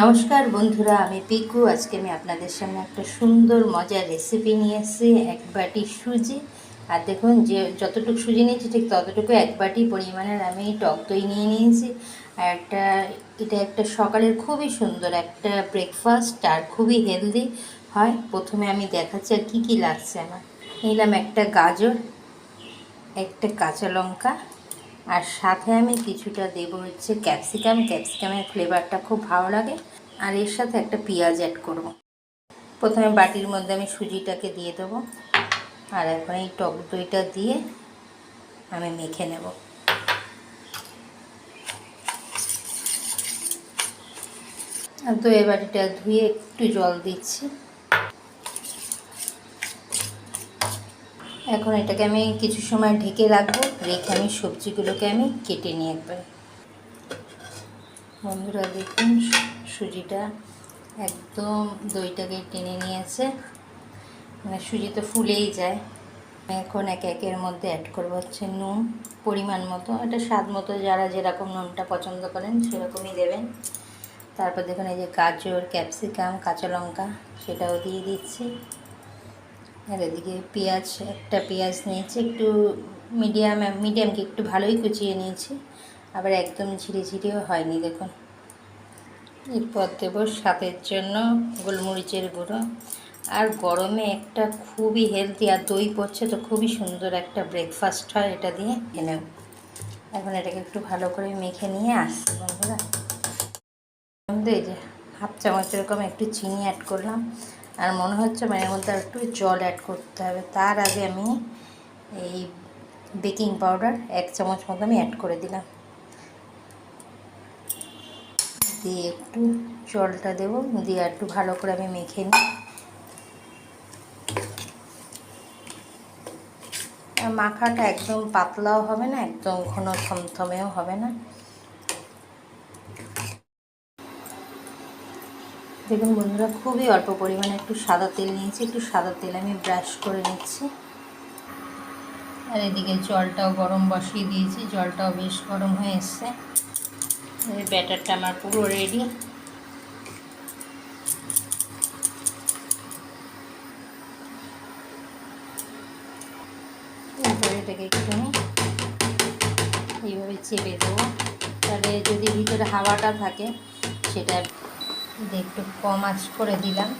নমস্কার বন্ধুরা, আমি পিকু। আজকে আমি আপনাদের সামনে একটা সুন্দর, মজার রেসিপি নিয়ে এসেছি, এক বাটি সুজি। আর দেখুন, যে যতটুকু সুজি নিয়েছি, ঠিক ততটুকু এক বাটি পরিমাণের আমি টক দই নিয়ে নিয়েছি। আর একটা, এটা একটা সকালের খুবই সুন্দর একটা ব্রেকফাস্ট আর খুবই হেলদি হয়। প্রথমে আমি দেখাচ্ছি আর কী কী লাগছে আমার। নিলাম একটা গাজর, একটা কাঁচা লঙ্কা আর সাথে আমি কিছুটা দেবো হচ্ছে ক্যাপসিকাম। ক্যাপসিকামের ফ্লেভারটা খুব ভালো লাগে। আর এর সাথে একটা পেঁয়াজ অ্যাড করব। প্রথমে বাটির মধ্যে আমি সুজিটাকে দিয়ে দেবো। আর এখন এই টক দইটা দিয়ে আমি মেখে নেব। আর দই বাটিটা ধুয়ে একটু জল দিচ্ছি। এখন এটাকে আমি কিছু সময় ঢেকে রাখব। রেখে আমি সবজিগুলোকে আমি কেটে নিয়ে একবার। বন্ধুরা, দেখুন, সুজিটা একদম দইটাকে টেনে নিয়েছে। মানে সুজি তো ফুলেই যায়। এখন এক একের মধ্যে অ্যাড করব হচ্ছে নুন, পরিমাণ মতো। এটা স্বাদ মতো যারা যেরকম নুনটা পছন্দ করেন, সেরকমই দেবেন। তারপর দেখুন, এই যে গাজর, ক্যাপসিকাম, কাঁচা লঙ্কা, সেটাও দিয়ে দিচ্ছি। আর এদিকে পেঁয়াজ, একটা পেঁয়াজ নিয়েছি, একটু মিডিয়াম মিডিয়ামকে একটু ভালোই কুচিয়ে নিয়েছি। আবার একদম ঝিরে ঝিরেও হয়নি, দেখুন। এরপর দেব স্বাদের জন্য গোলমরিচের গুঁড়ো। আর গরমে একটা খুবই হেলদি আর দই পড়ছে তো খুবই সুন্দর একটা ব্রেকফাস্ট হয় এটা দিয়ে এনেও এখন এটাকে একটু ভালো করে মেখে নিয়ে আসছি, বন্ধুরা। এই যে হাফ চামচ এরকম একটু চিনি অ্যাড করলাম। আর মনে হচ্ছে এর মধ্যে একটু জল অ্যাড করতে হবে। তার আগে আমি এই বেকিং পাউডার এক চামচ মতো আমি অ্যাড করে দিলাম। দিয়ে একটু জলটা দেবো, দিয়ে একটু ভালো করে আমি মেখে নিই। মাখাটা একদম পাতলাও হবে না, একদম ঘন থমথমেও হবে না। দেখুন বন্ধুরা খুবই অল্প পরিমাণে একটু সাদা তেল নিয়েছি। একটু সাদা তেল আমি ব্রাশ করে নিচ্ছি। আর এদিকে জলটাও গরম বসিয়ে দিয়েছি। জলটাও বেশ গরম হয়ে এসছে। ব্যাটারটা আমার পুরো রেডি এটাকে একটুখানি এইভাবে চেপে দেবো। তাহলে যদি ভিতরে হাওয়াটা থাকে, সেটা একটু কম আঁচ করে দিলাম।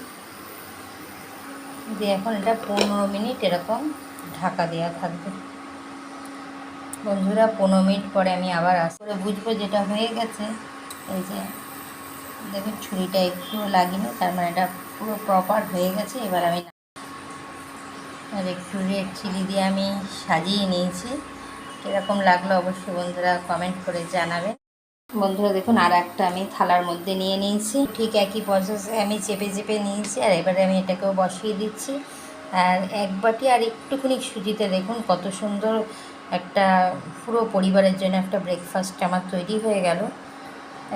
দিয়ে এখন এটা পনেরো মিনিট এরকম ঢাকা দেওয়া থাকবে। বন্ধুরা, পনেরো মিনিট পরে আমি আবার আস করে বুঝব যেটা হয়ে গেছে। এই যে, দেখুন, ছুরিটা একটু লাগিনি, তার মানে এটা পুরো প্রপার হয়ে গেছে। এবার আমি আর একটু রেড চিলি দিয়ে আমি সাজিয়ে নিয়েছি। কীরকম লাগল অবশ্যই বন্ধুরা কমেন্ট করে জানাবেন। বন্ধুরা দেখুন, আর একটা আমি থালার মধ্যে নিয়ে নিয়েছি। ঠিক একই প্রসেসে আমি চেপে চেপে নিয়েছি, আর এবারে আমি এটাকেও বসিয়ে দিচ্ছি। আর এক বাটি, আর একটুখানি সুজিতে দেখুন, কত সুন্দর একটা পুরো পরিবারের জন্য একটা ব্রেকফাস্ট আমার তৈরি হয়ে গেল।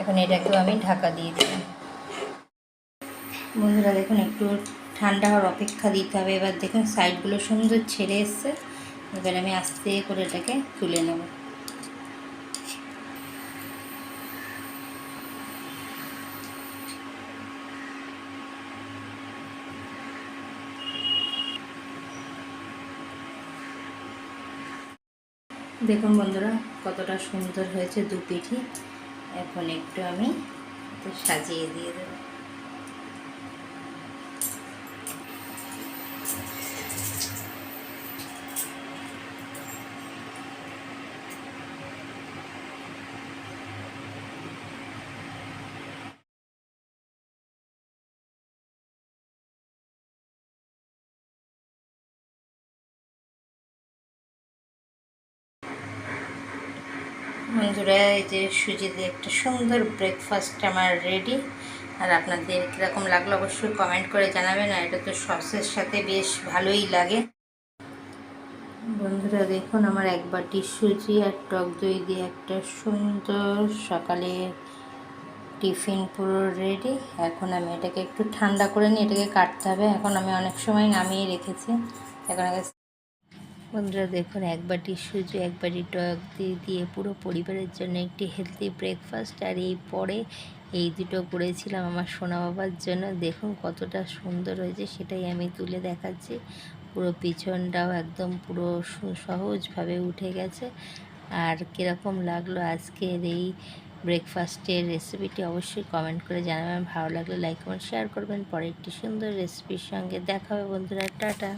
এখন এটাকেও আমি ঢাকা দিয়ে দিলাম। বন্ধুরা দেখুন, একটু ঠান্ডা হওয়ার অপেক্ষা দিতে হবে। এবার দেখুন সাইডগুলো সুন্দর ছেড়ে এসছে। এবার আমি আস্তে করে এটাকে তুলে নেব। দেখুন বন্ধুরা কতটা সুন্দর হয়েছে দু পিঠি। এখন একটু আমি সাজিয়ে দিয়ে দেব। বন্ধুরা এই যে সুজি দিয়ে একটা সুন্দর ব্রেকফাস্ট আমার রেডি আর আপনাদের কীরকম লাগল অবশ্যই কমেন্ট করে জানাবেন, আর এটা তো সসের সাথে বেশ ভালোই লাগে। বন্ধুরা, দেখুন আমার এক বাটি সুজি আর টক দই দিয়ে একটা সুন্দর সকালে টিফিন পুরো রেডি এখন আমি এটাকে একটু ঠান্ডা করে নিয়ে এটাকে কাটতে হবে। এখন আমি অনেক সময় নামিয়ে রেখেছি। এখন আগে বন্ধুরা দেখুন, এক বাটি সুজি, এক বাটি টক দিয়ে দিয়ে পুরো পরিবারের জন্য একটি হেলদি ব্রেকফাস্ট আর এই পরে এই দুটো করেছিলাম আমার সোনা বাবার জন্য। দেখুন কতটা সুন্দর হয়েছে, সেটাই আমি তুলে দেখাচ্ছি। পুরো পিছনটাও একদম পুরো সহজভাবে উঠে গেছে। আর কীরকম লাগল আজকের এই ব্রেকফাস্টের রেসিপিটি অবশ্যই কমেন্ট করে জানাবেন। ভালো লাগলে লাইক কমেন্ট শেয়ার করবেন। পরে একটি সুন্দর রেসিপির সঙ্গে দেখা হবে বন্ধুরা। টাটা।